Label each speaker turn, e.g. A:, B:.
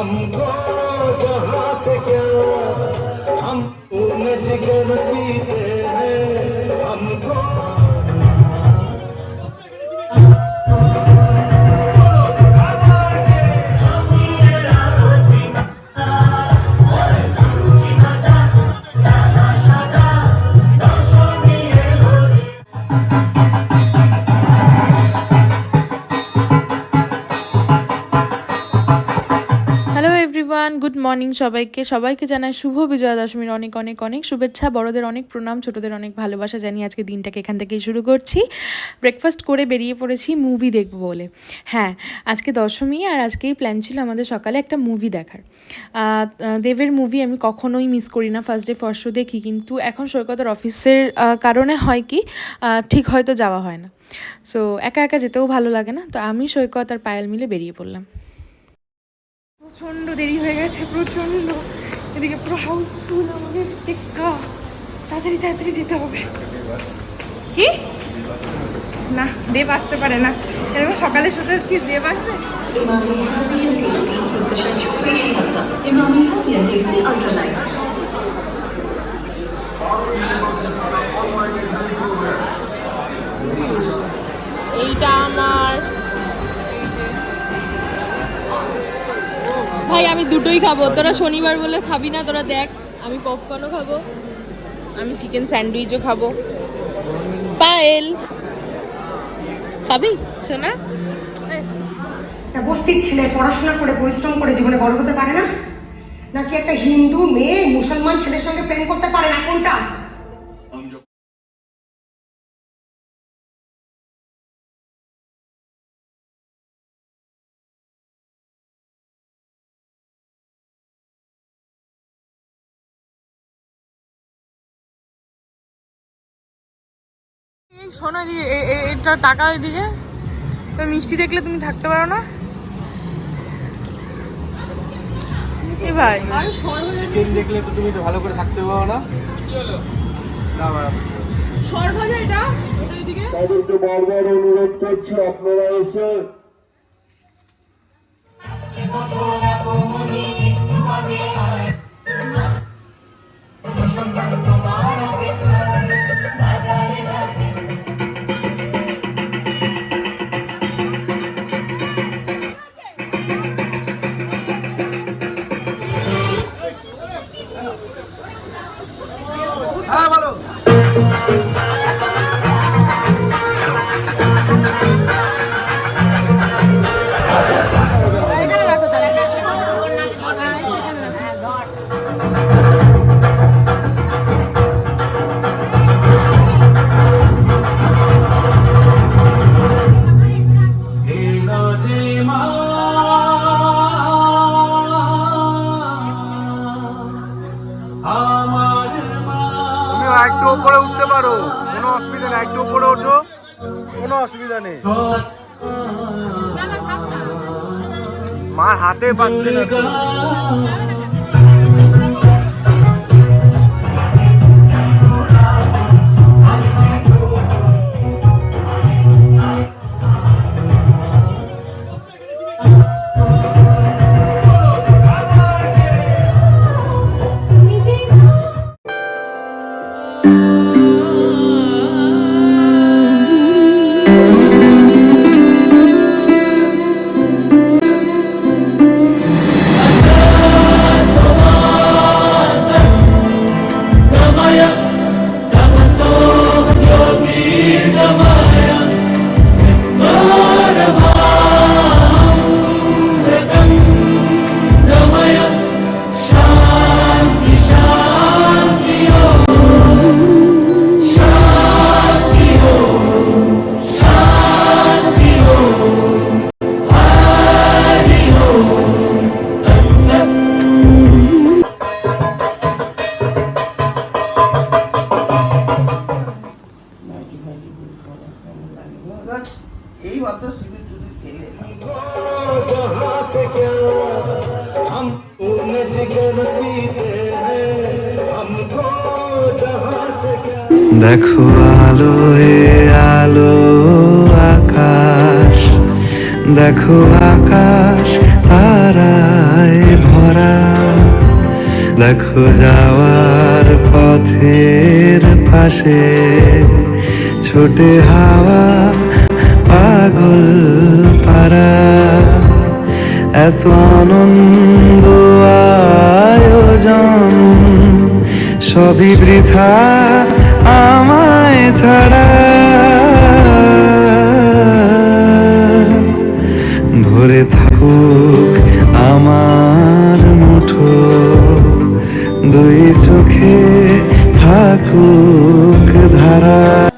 A: हमको जहाँ से क्या हम पूर्ण जिगर पीते
B: গুড মর্নিং সবাইকে। সবাইকে জানাই শুভ বিজয়া দশমীর অনেক অনেক অনেক শুভেচ্ছা। বড়দের অনেক প্রণাম, ছোটদের অনেক ভালোবাসা। জানিয়ে আজকে দিনটাকে এখান থেকেই শুরু করছি। ব্রেকফাস্ট করে বেরিয়ে পড়েছি মুভি দেখব বলে। হ্যাঁ আজকে দশমী আর আজকেই প্ল্যান ছিল আমাদের সকালে একটা মুভি দেখার। দেবের মুভি আমি কখনোই মিস করি না। ফার্স্ট ডে ফার্স্ট শো দেখি, কিন্তু এখন সৈকতের অফিসের কারণে হয় কি ঠিক হয়তো যাওয়া হয় না। সো একা একা যেতেও ভালো লাগে না। তো আমি সৈকত আর পায়েল মিলে বেরিয়ে পড়লাম। প্রচণ্ড দেরি হয়ে গেছে, প্রচণ্ড। এদিকে পুরো হাউসফুল আমাদের। টেক্কা। তাড়াতাড়ি তাড়াতাড়ি যেতে হবে। কি? না, দেব আসতে পারে না। এরকম সকালের সাথে কি দেব আসবে?
C: Imani Healthy
B: ভাই, আমি দুটোই খাব। তোরা শনিবার বলে খাবি না, তোরা দেখ। আমি পপকর্নও খাব। আমি চিকেন স্যান্ডউইচও খাব। পায়েল। খাবি? সোনা?
D: একটা বস্তির ছেলে, পড়াশোনা করে, পরিশ্রম করে, জীবনে বড় হতে পারে না? নাকি একটা হিন্দু মেয়ে মুসলমান ছেলের সঙ্গে প্রেম করতে পারে না? কোনটা?
B: এই সোনা দিয়ে এটা টাকা এদিকে। তো মিষ্টি দেখলে তুমি থাকতে পারো না। এ ভাই।
E: চিকেন দেখলে তো তুমি তো ভালো করে থাকতে পারো না।
B: এটা
A: তাদেরকে বারবার অনুরোধ করছি আপনারা এসে
E: অসুবিধা নেই একটু উপরে ওঠো। কোনো অসুবিধা নেই। মা হাতে পাচ্ছে না।
A: जहाँ से क्या हम उन जिगर पीते हैं हमको जहाँ से क्या
F: দেখো আলো এ আলো আকাশ দেখো আকাশ তারায় ভরা দেখো যাওয়ার পথের পাশে ছোটে হাওয়া পাগল পারা এত আনন্দ, আয়োজন, সবই বৃথা আমায় ছাড়া। ভরে থাকুক আমার মুঠো, দুই চোখে থাকুক ধারা।